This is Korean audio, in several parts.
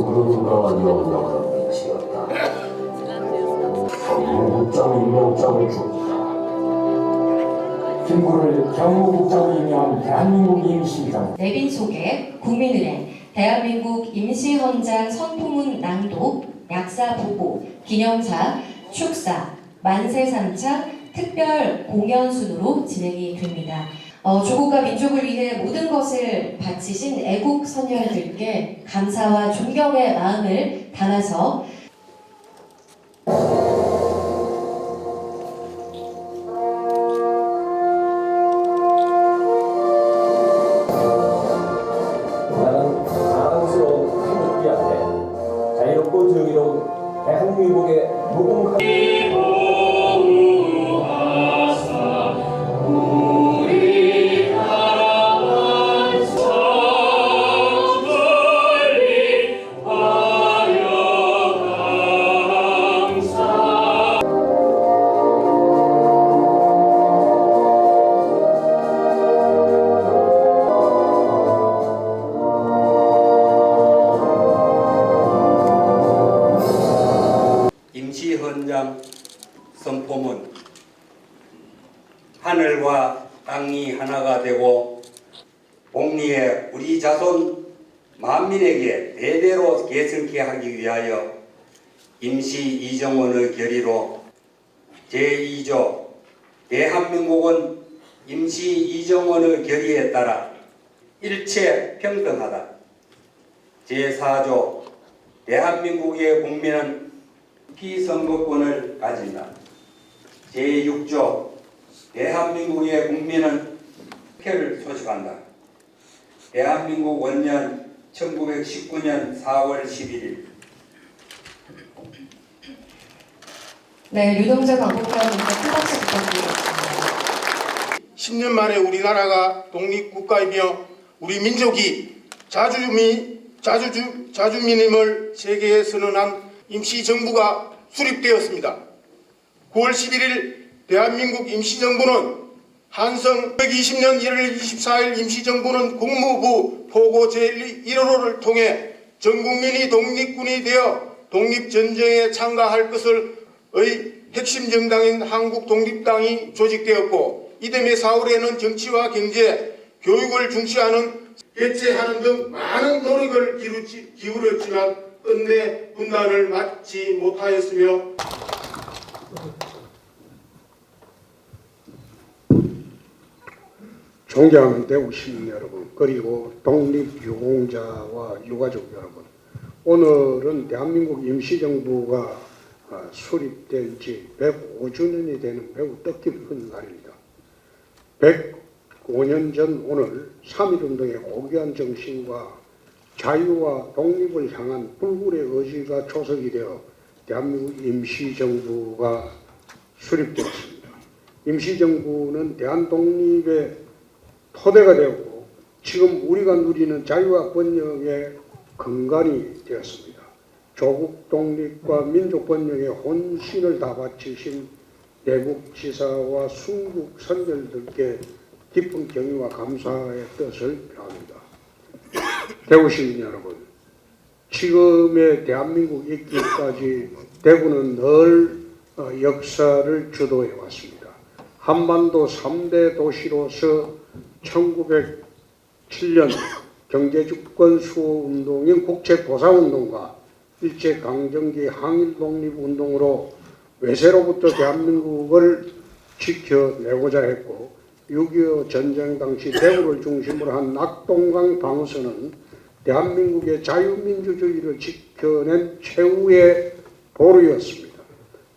명령을 미치었다. 경무국장 임명장을 줍니다. 김구를 경무국장으로 임명한 대한민국 임시장 내빈 속에 국민은행, 대한민국 임시헌장 선포문 낭독, 약사 보고, 기념사, 축사, 만세 삼창 특별 공연 순으로 진행이 됩니다. 어, 조국과 민족을 위해 모든 것을 바치신 애국 선열들께 감사와 존경의 마음을 담아서 결의로 제2조 대한민국은 임시 이정원의 결의에 따라 일체 평등하다. 제4조 대한민국의 국민은 피선거권을 가진다. 제6조 대한민국의 국민은 표를 소집한다. 대한민국 원년 1919년 4월 11일 네, 류동재 광복회원님께 큰 박수 부탁드리겠습니다. 10년 만에 우리나라가 독립국가이며 우리 민족이 자주미, 자주주, 자주민임을 세계에 선언한 임시정부가 수립되었습니다. 9월 11일 대한민국 임시정부는 한성 120년 1월 24일 임시정부는 국무부 포고 제1호를 통해 전 국민이 독립군이 되어 독립전쟁에 참가할 것을 의 핵심 정당인 한국독립당이 조직되었고 이듬해 4월에는 정치와 경제, 교육을 중시하는 개최하는 등 많은 노력을 기울지- 기울였지만 끝내 분단을 맞지 못하였으며 존경하는 대구 시민 여러분 그리고 독립유공자와 유가족 여러분 오늘은 대한민국 임시정부가 아, 수립된 지 105주년이 되는 매우 뜻깊은 날입니다. 105년 전 오늘 3.1운동의 고귀한 정신과 자유와 독립을 향한 불굴의 의지가 조성이 되어 대한민국 임시정부가 수립되었습니다. 임시정부는 대한독립의 토대가 되었고 지금 우리가 누리는 자유와 번영의 근간이 되었습니다. 조국 독립과 민족 번영의 혼신을 다 바치신 대국 지사와 순국 선열들께 깊은 경의와 감사의 뜻을 표합니다. 대구 시민 여러분, 지금의 대한민국 있기까지 대구는 늘 어, 역사를 주도해 왔습니다. 한반도 3대 도시로서 1907년 경제주권 수호 운동인 국채보상운동과 일제강점기 항일독립운동으로 외세로부터 대한민국을 지켜내고자 했고 6.25 전쟁 당시 대구를 중심으로 한 낙동강 방어선은 대한민국의 자유민주주의를 지켜낸 최후의 보루였습니다.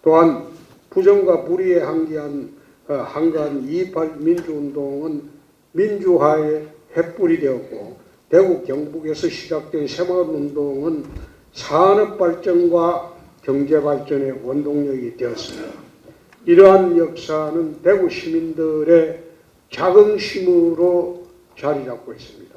또한 부정과 불의에 한기한 어, 한가한 2.28 민주운동은 민주화의 횃불이 되었고 대구 경북에서 시작된 새마을운동은 산업 발전과 경제 발전의 원동력이 되었습니다. 이러한 역사는 대구 시민들의 자긍심으로 자리 잡고 있습니다.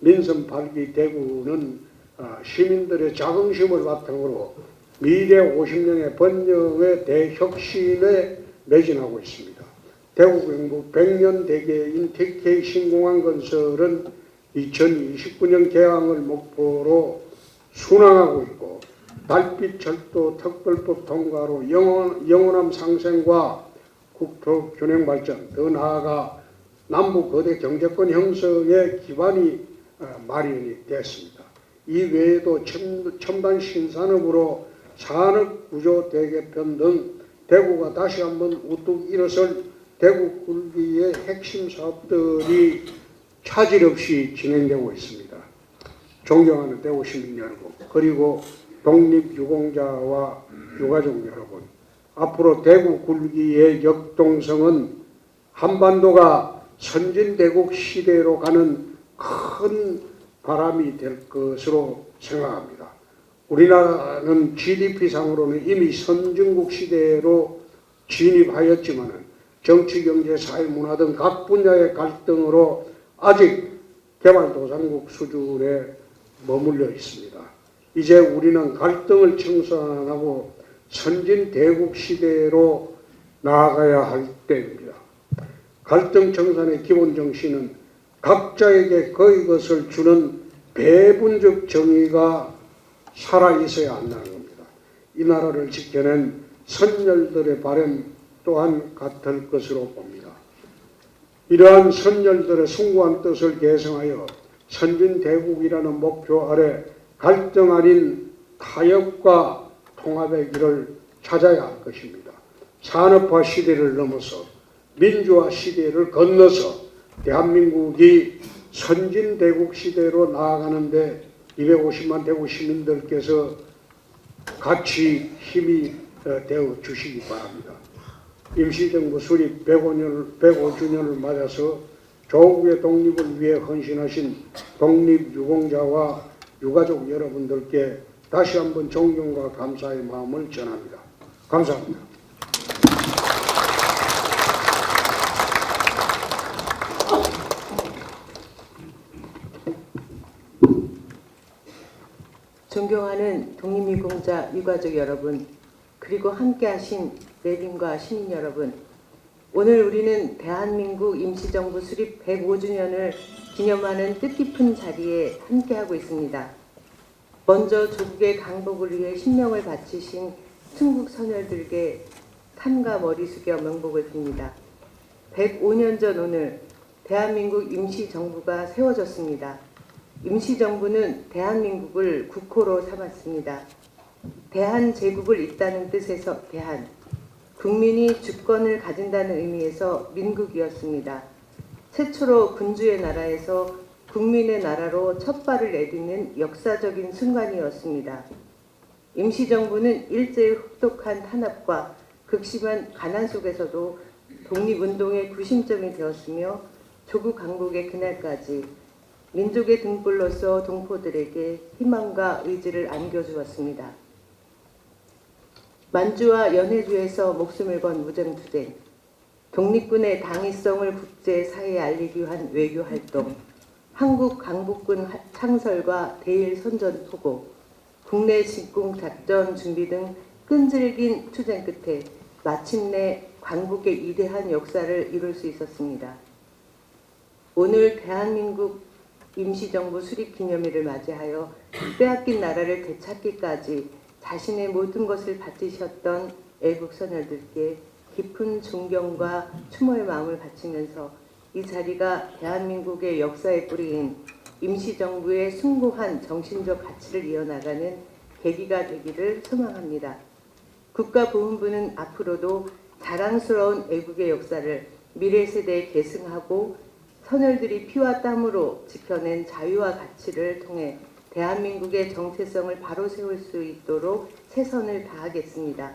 민선 8기 대구는 아, 시민들의 자긍심을 바탕으로 미래 50년의 번영의 대혁신에 매진하고 있습니다. 대구 경북 100년 대계인 TK 신공항 건설은 2029년 개항을 목표로 순항하고 있고 달빛 철도 특별법 통과로 영원, 영원함 상생과 국토 균형 발전 더 나아가 남북 거대 경제권 형성의 기반이 어, 마련이 됐습니다. 이 외에도 첨- 첨단 신산업으로 산업 구조 대개편 등 대구가 다시 한번 우뚝 일어설 대구 굴기의 핵심 사업들이 차질 없이 진행되고 있습니다. 존경하는 대구 시민 여러분, 그리고 독립유공자와 유가족 여러분, 앞으로 대구 굴기의 역동성은 한반도가 선진대국 시대로 가는 큰 바람이 될 것으로 생각합니다. 우리나라는 GDP상으로는 이미 선진국 시대로 진입하였지만 정치, 경제, 사회, 문화 등 각 분야의 갈등으로 아직 개발도상국 수준에 머물러 있습니다. 이제 우리는 갈등을 청산하고 선진 대국 시대로 나아가야 할 때입니다. 갈등 청산의 기본 정신은 각자에게 그의 것을 주는 배분적 정의가 살아 있어야 한다는 겁니다. 이 나라를 지켜낸 선열들의 바램 또한 같을 것으로 봅니다. 이러한 선열들의 숭고한 뜻을 계승하여 선진 대국이라는 목표 아래 갈등 아닌 타협과 통합의 길을 찾아야 할 것입니다. 산업화 시대를 넘어서 민주화 시대를 건너서 대한민국이 선진 대국 시대로 나아가는데 250만 대구 시민들께서 같이 힘이 어, 되어 주시기 바랍니다. 임시정부 수립 105년을, 105주년을 맞아서 조국의 독립을 위해 헌신하신 독립유공자와 유가족 여러분들께 다시 한번 존경과 감사의 마음을 전합니다. 감사합니다. 존경하는 독립유공자 유가족 여러분, 그리고 함께하신 내빈과 시민 여러분, 오늘 우리는 대한민국 임시정부 수립 105주년을 기념하는 뜻깊은 자리에 함께하고 있습니다. 먼저 조국의 강복을 위해 신명을 바치신 충북 선열들께 삼가 머리 숙여 명복을 빕니다. 105년 전 오늘 대한민국 임시정부가 세워졌습니다. 임시정부는 대한민국을 국호로 삼았습니다. 대한제국을 잇다는 뜻에서 대한, 국민이 주권을 가진다는 의미에서 민국이었습니다. 최초로 군주의 나라에서 국민의 나라로 첫 발을 내딛는 역사적인 순간이었습니다. 임시정부는 일제의 혹독한 탄압과 극심한 가난 속에서도 독립운동의 구심점이 되었으며 조국 강국의 그날까지 민족의 등불로서 동포들에게 희망과 의지를 안겨주었습니다. 만주와 연해주에서 목숨을 건 무정투쟁, 독립군의 당위성을 국제 사회에 알리기 위한 외교 활동, 한국 강북군 창설과 대일 선전 포고, 국내 직공 작전 준비 등 끈질긴 투쟁 끝에 마침내 광복의 위대한 역사를 이룰 수 있었습니다. 오늘 대한민국 임시정부 수립 기념일을 맞이하여 빼앗긴 나라를 되찾기까지 자신의 모든 것을 바치셨던 애국 선열들께 깊은 존경과 추모의 마음을 바치면서 이 자리가 대한민국의 역사에 뿌리인 임시정부의 숭고한 정신적 가치를 이어나가는 계기가 되기를 소망합니다. 국가보훈부는 앞으로도 자랑스러운 애국의 역사를 미래 세대에 계승하고 선열들이 피와 땀으로 지켜낸 자유와 가치를 통해 대한민국의 정체성을 바로 세울 수 있도록 최선을 다하겠습니다.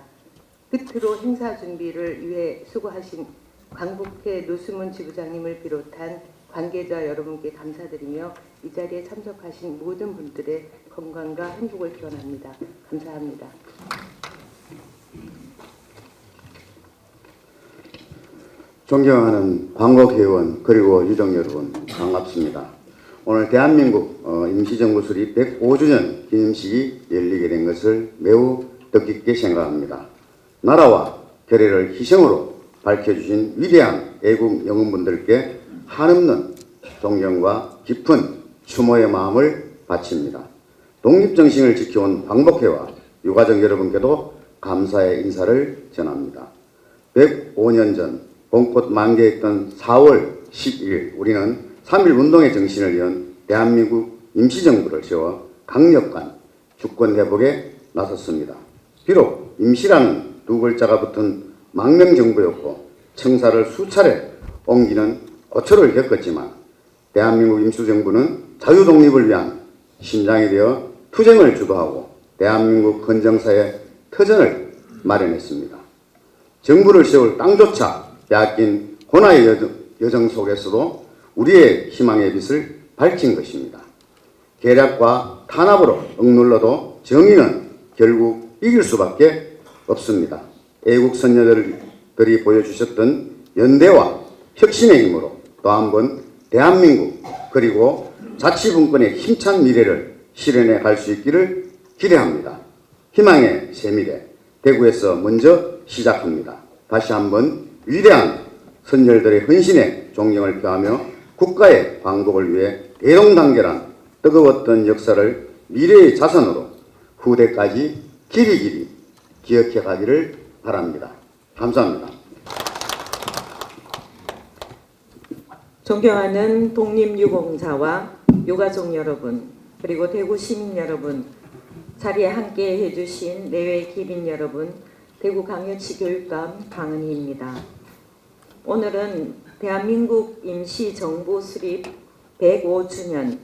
끝으로 행사 준비를 위해 수고하신 광복회 노수문 지부장님을 비롯한 관계자 여러분께 감사드리며 이 자리에 참석하신 모든 분들의 건강과 행복을 기원합니다. 감사합니다. 존경하는 광복회원 그리고 유족 여러분 반갑습니다. 오늘 대한민국 어, 임시정부 수립 105주년 기념식이 열리게 된 것을 매우 뜻깊게 생각합니다. 나라와 결의를 희생으로 밝혀주신 위대한 애국 영웅분들께 한없는 존경과 깊은 추모의 마음을 바칩니다. 독립정신을 지켜온 광복회와 유가족 여러분께도 감사의 인사를 전합니다. 105년 전 봄꽃 만개했던 4월 10일 우리는 3.1 운동의 정신을 이은 대한민국 임시정부를 세워 강력한 주권 회복에 나섰습니다. 비록 임시라는 두 글자가 붙은 망명정부였고 청사를 수차례 옮기는 고초를 겪었지만 대한민국 임시정부는 자유독립을 위한 심장이 되어 투쟁을 주도하고 대한민국 헌정사의 터전을 마련했습니다. 정부를 세울 땅조차 빼앗긴 고나의 여정 속에서도 우리의 희망의 빛을 밝힌 것입니다. 계략과 탄압으로 억눌러도 정의는 결국 이길 수밖에 없습니다. 애국 선녀들이 보여주셨던 연대와 혁신의 힘으로 또 한 번 대한민국 그리고 자치분권의 힘찬 미래를 실현해 갈 수 있기를 기대합니다. 희망의 새미래 대구에서 먼저 시작합니다. 다시 한번 위대한 선열들의 헌신에 존경을 표하며 국가의 광복을 위해 대동단결한 뜨거웠던 역사를 미래의 자산으로 후대까지 길이 길이 기억해 가기를 바랍니다. 감사합니다. 존경하는 독립유공자와 유가족 여러분, 그리고 대구 시민 여러분, 자리에 함께 해주신 내외 기빈 여러분, 대구광역시 교육감 강은희입니다. 오늘은 대한민국 임시정부 수립 105주년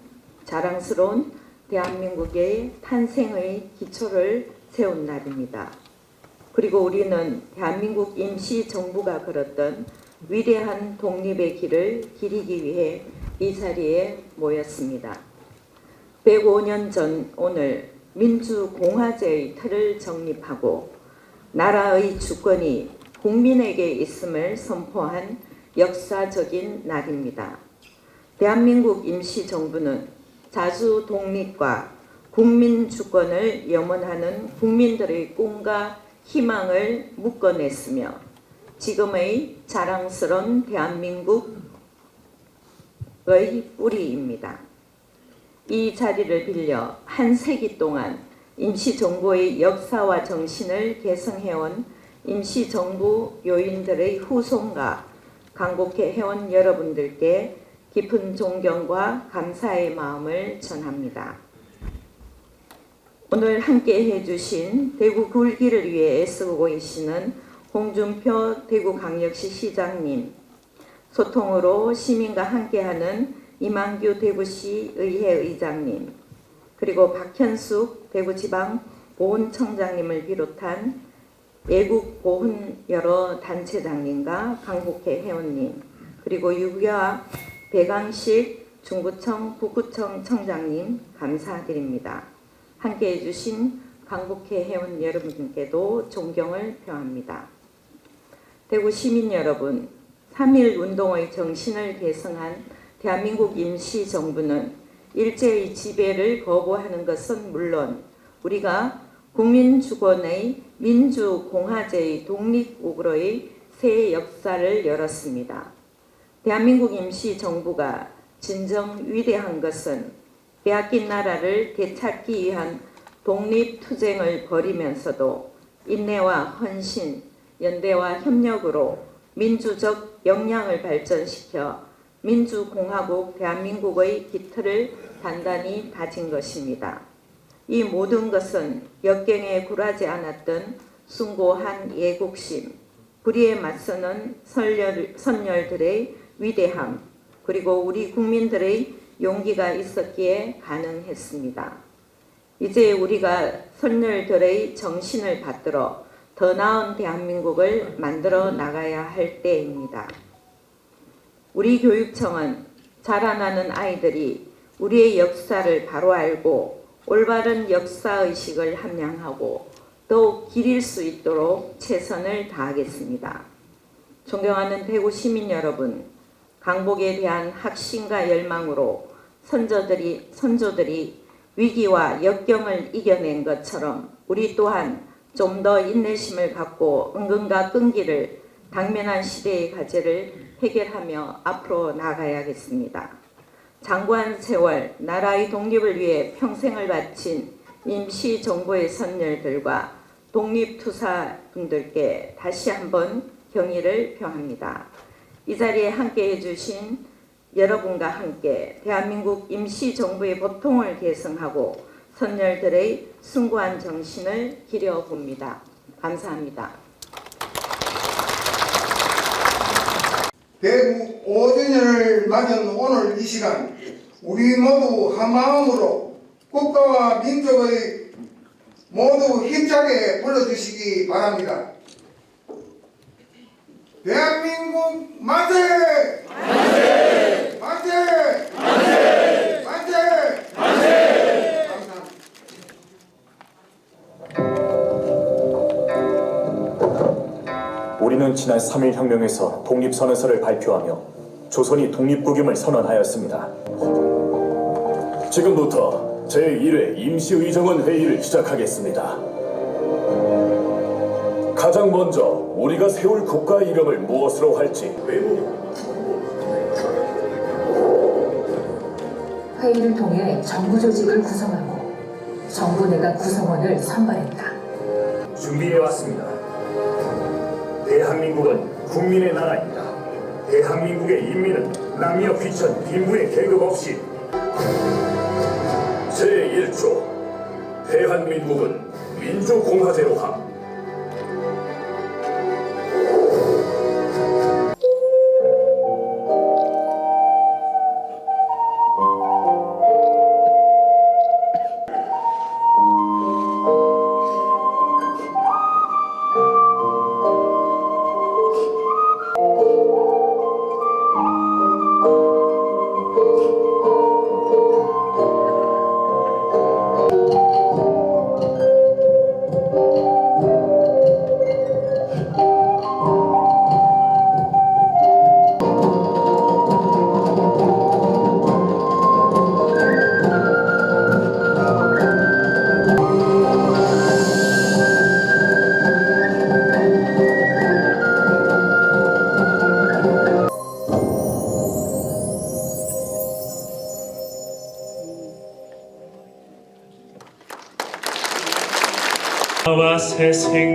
자랑스러운 대한민국의 탄생의 기초를 세운 날입니다. 그리고 우리는 대한민국 임시정부가 걸었던 위대한 독립의 길을 기리기 위해 이 자리에 모였습니다. 105년 전 오늘 민주공화제의 틀을 정립하고 나라의 주권이 국민에게 있음을 선포한 역사적인 날입니다. 대한민국 임시정부는 자주 독립과 국민 주권을 염원하는 국민들의 꿈과 희망을 묶어냈으며 지금의 자랑스러운 대한민국의 뿌리입니다. 이 자리를 빌려 한 세기 동안 임시정부의 역사와 정신을 계승해온 임시정부 요인들의 후손과 강복회 회원 여러분들께 깊은 존경과 감사의 마음을 전합니다. 오늘 함께 해주신 대구 굴기를 위해 애쓰고 계시는 홍준표 대구광역시 시장님, 소통으로 시민과 함께하는 이만규 대구시 의회 의장님, 그리고 박현숙 대구지방 보훈청장님을 비롯한 외국 보훈 여러 단체장님과 강북회 회원님, 그리고 유교와 배강식 중구청 북구청 청장님 감사드립니다. 함께 해 주신 강북회 회원 여러분께도 존경을 표합니다. 대구 시민 여러분, 3.1 운동의 정신을 계승한 대한민국 임시정부는 일제의 지배를 거부하는 것은 물론 우리가 국민주권의 민주공화제의 독립국으로의 새 역사를 열었습니다. 대한민국 임시정부가 진정 위대한 것은 빼앗긴 나라를 되찾기 위한 독립투쟁을 벌이면서도 인내와 헌신, 연대와 협력으로 민주적 역량을 발전시켜 민주공화국 대한민국의 기틀을 단단히 다진 것입니다. 이 모든 것은 역경에 굴하지 않았던 숭고한 예국심, 불의에 맞서는 선열, 선열 들의 위대함, 그리고 우리 국민들의 용기가 있었기에 가능했습니다. 이제 우리가 선열들의 정신을 받들어 더 나은 대한민국을 만들어 나가야 할 때입니다. 우리 교육청은 자라나는 아이들이 우리의 역사를 바로 알고 올바른 역사의식을 함양하고 더욱 기릴 수 있도록 최선을 다하겠습니다. 존경하는 대구 시민 여러분, 강복에 대한 확신과 열망으로 선조들이, 선조들이 위기와 역경을 이겨낸 것처럼 우리 또한 좀 더 인내심을 갖고 은근과 끈기를 당면한 시대의 과제를 해결하며 앞으로 나가야겠습니다. 장관 세월 나라의 독립을 위해 평생을 바친 임시 정부의 선열들과 독립투사 분들께 다시 한번 경의를 표합니다. 이 자리에 함께 해 주신 여러분과 함께 대한민국 임시정부의 보통을 계승하고 선열들의 숭고한 정신을 기려봅니다. 감사합니다. 대구 5주년을 맞은 오늘 이 시간 우리 모두 한마음으로 국가와 민족의 모두 힘차게 불러주시기 바랍니다. 대한민국 만세! 만세! 우리는 지난 3일 혁명에서 독립선언서를 발표하며 조선이 독립국임을 선언하였습니다. 지금부터 제1회 임시의정원 회의를 시작하겠습니다. 가장 먼저 우리가 세울 국가 이름을 무엇으로 할지 회의를 통해 정부 조직을 구성하고 정부 내각 구성원을 선발했다. 준비해 왔습니다. 대한민국은 국민의 나라입니다. 대한민국의 인민은 남녀 귀천 빈부의 계급 없이 제1조 대한민국은 민주공화제로 함 나와